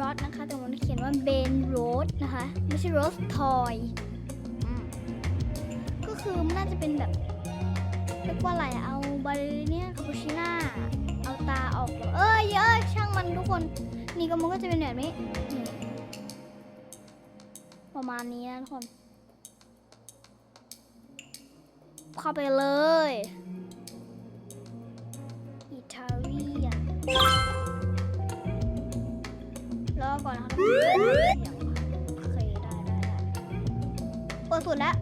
รอดนะคะ แต่มันเขียนว่าเบนโรสนะคะ ไม่ใช่โรสทอยก็คือมันน่าจะเป็นแบบเรียกว่าอะไรเอาบาเลเนียคาปูชิน่าเอาตาออกเอเอ้ยเอ้ยช่างมันทุกคน นี่ก็มันก็จะเป็นแบบนี้ ประมาณนี้นะทุกคน เข้าไปเลย โอเคได้ได้ได้เปิดสุดแล้ว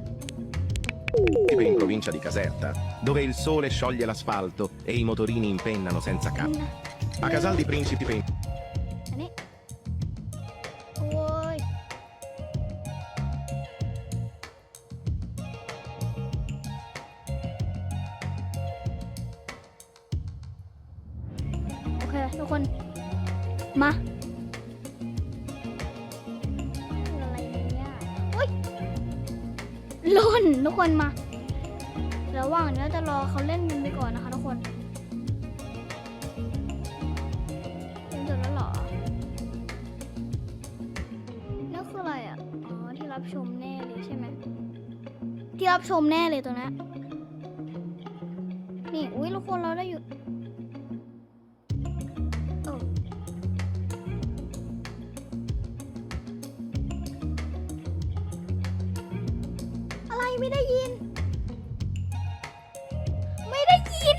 in provincia di Caserta, dove il sole scioglie l'asfalto e i motorini impennano senza นี่ capo. นะ A Casal di Principi pen- ล่นทุกคนมาระหว่างนี้จะรอเขาเล่นกันไปก่อนนะคะทุกคนเล่นจบแล้วหรอนั่นคืออะไรอะ อ๋อ ที่รับชมแน่เลยใช่ไหม ที่รับชมแน่เลยตัวนี้นนี่ อุ้ยทุกคนเราได้อยู่ ไม่ได้ยิน ไม่ได้ยิน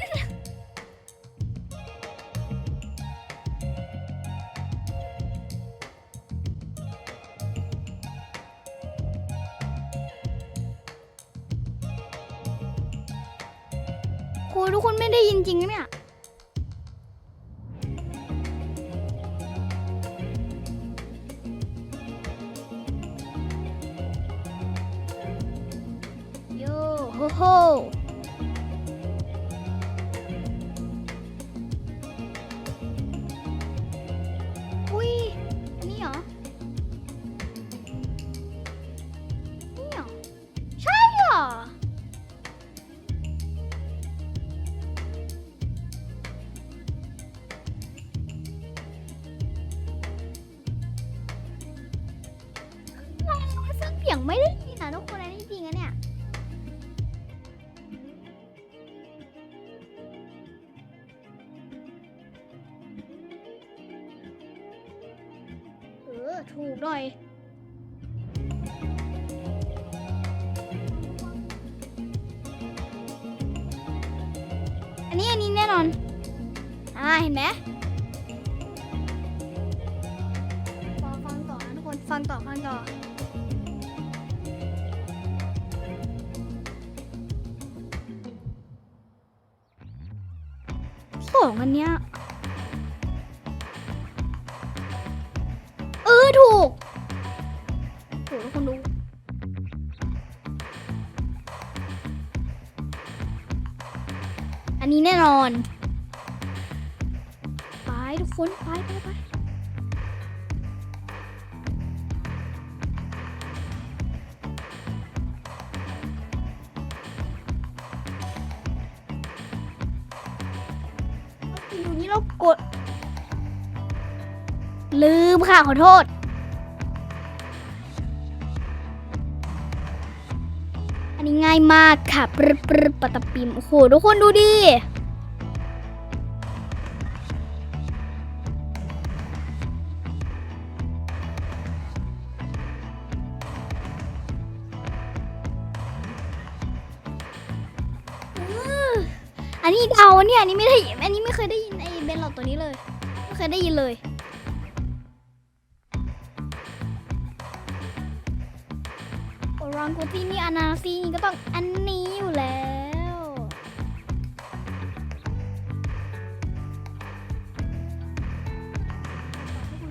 ครูทุกคนไม่ได้ยินจริงนะเนี่ย โฮโฮอุ้ยนนี้เหรอ นี่เหรอ ใช่เหรอซึ่งเสียงไม่ได้ ถูกหน่อยอันนี้อันนี้แน่นอน อ่า เห็นไหมฟังต่อนะทุกคน ฟังต่อ ฟังต่อสองอันเนี้ย หทุกคนดูอันนี้แน่นอน ไปทุกคน ไปไปไปอยู่นี่เรากด ลืมค่ะ ขอโทษ ง่ายมากค่ะปรึบปรึบปะตะปิมโอ้โหทุกคนดูดิอันนี้เดาเนี่ยอันนี้ไม่ได้อันนี้ไม่เคยได้ยินไอ้เบนหลอดตัวนี้เลย ไม่เคยได้ยินเลย รอนโกตีนี่อนาซีนี่ก็ต้องอันนี้อยู่แล้ว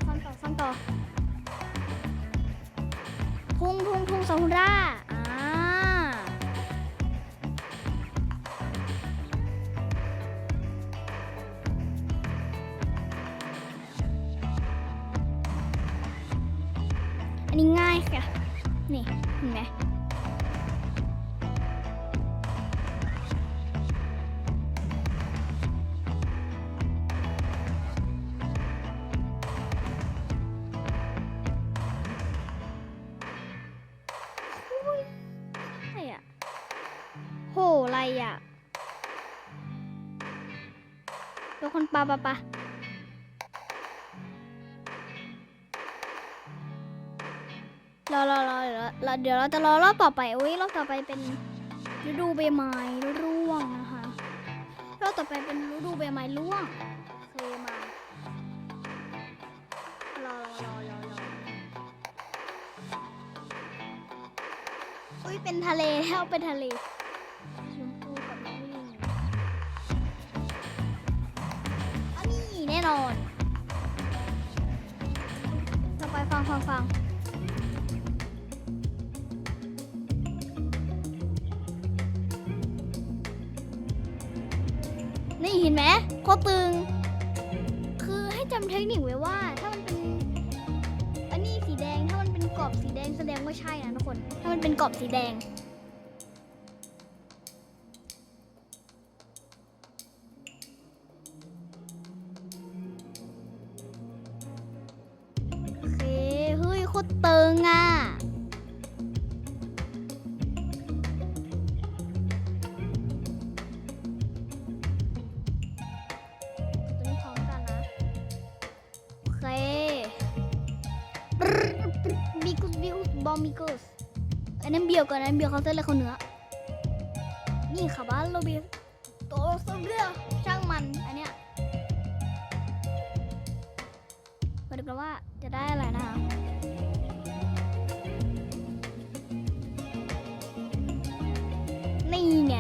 ฟังต่อฟังต่อ พุงพุงพุงซาฮุรา ทุกคนปะปะปะรอรอรอเดี๋ยวเราเดี๋ยวเราจะรอรอบต่อไปอุ้ยรอบต่อไปเป็นฤดูใบไม้ร่วงนะคะรอบต่อไปเป็นฤดูใบไม้ร่วงเคยมารอรอรอรอรออุ้ยเป็นทะเลแล้วเป็นทะเล น่นอนต่อไปฟังฟังฟังนี่เห็นไหมโคตรตึง คือให้จำเทคนิคไว้ว่า ถ้ามันเป็น อันนี้สีแดง ถ้ามันเป็นกรอบสีแดงแสดงว่าใช่นะทุกคน ถ้ามันเป็นกรอบสีแดง ฮ้ยโคตรตึงอะ ตัวนี้พร้อมกันนะ โอเคบิกุสบิกุสบอมบิกุสอันนั้นเบียวกันอันนั้นเบียวเขาเส้นเลยเขาเนื้อ นี่ค่ะบ้านโรบิโตสมเรือช่างมันอันเนี้ยมาดูกันว่าจะได้อะไรนะคะ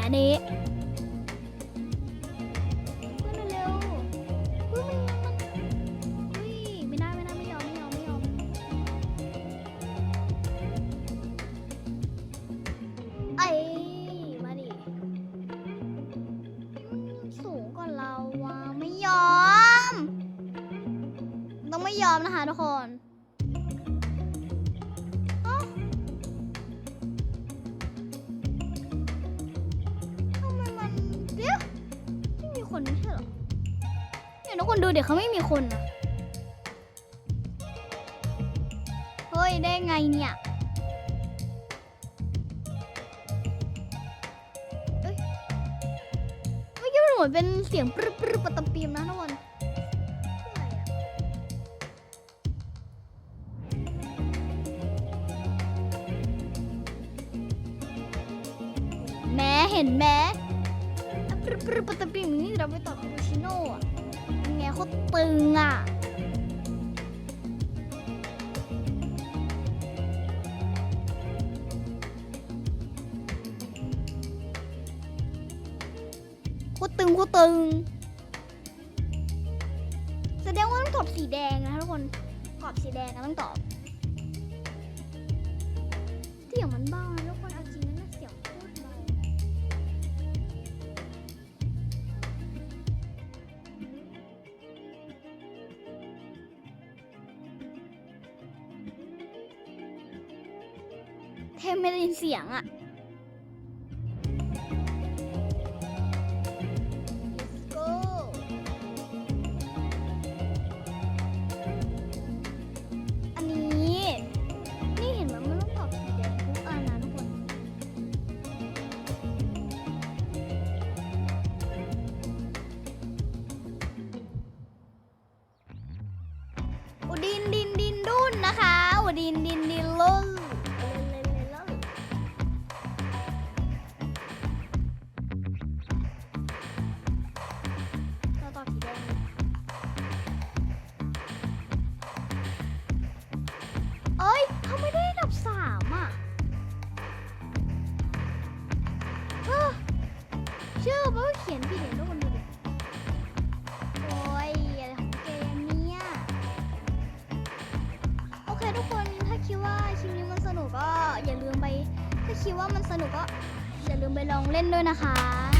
อันนี้เพื่อนเร็วเฮ้ยมันมันเฮ้ยไม่ได้ไม่ได้ไม่ยอมไม่ยอมไม่ยอมไอ้มาดิสูงกว่าเราไม่ยอมต้องไม่ยอมนะคะทุกคน คนไม่ใช่เหรอเนี่ยทุกคนดูเดี๋ยวเขาไม่มีคนนะเฮ้ย ได้ไงเนี่ยเอ้ยเมื่อกี้มันเหมือนเป็นเสียงปรึ๊บปรึ๊บปะตะปีมนะทุกคนแม้เห็นแม้ ปรึ๊บปตะปิ่งนี่เราไปต่อคาปูชิโน่อะเป็นไงโคตรตึงอะโคตรตึงโคตรตึง แสดงว่าต้องตอบสีแดงนะทุกคนกรอบสีแดงนะต้องตอบ ทมไม่ได้ยินเสียงอะ ชื่อมันก็เขียนผิดเลยทุกคนดูดิโอ้ยอะไรของเกมเนี่ยโอเคทุกคนถ้าคิดว่าคลิปนี้มันสนุกก็อย่าลืมไป ถ้าคิดว่ามันสนุกก็อย่าลืมไปลองเล่นด้วยนะคะ